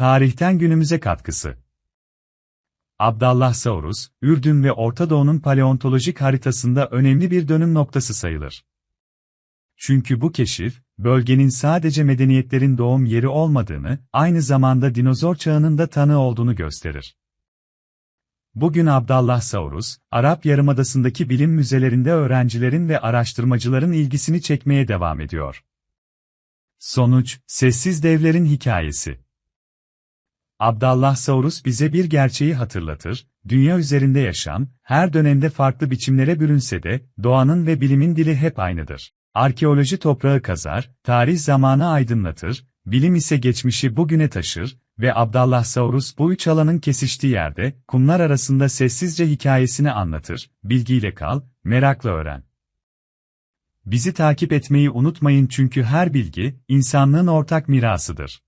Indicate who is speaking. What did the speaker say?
Speaker 1: Tarihten günümüze katkısı Abdallah Saurus, Ürdün ve Orta Doğu'nun paleontolojik haritasında önemli bir dönüm noktası sayılır. Çünkü bu keşif, bölgenin sadece medeniyetlerin doğum yeri olmadığını, aynı zamanda dinozor çağının da tanığı olduğunu gösterir. Bugün Abdallah Saurus, Arap Yarımadası'ndaki bilim müzelerinde öğrencilerin ve araştırmacıların ilgisini çekmeye devam ediyor. Sonuç, Sessiz Devlerin Hikayesi Abdallah Saurus bize bir gerçeği hatırlatır, dünya üzerinde yaşam, her dönemde farklı biçimlere bürünse de, doğanın ve bilimin dili hep aynıdır. Arkeoloji toprağı kazar, tarih zamanı aydınlatır, bilim ise geçmişi bugüne taşır ve Abdallah Saurus bu üç alanın kesiştiği yerde, kumlar arasında sessizce hikayesini anlatır, bilgiyle kal, merakla öğren. Bizi takip etmeyi unutmayın çünkü her bilgi, insanlığın ortak mirasıdır.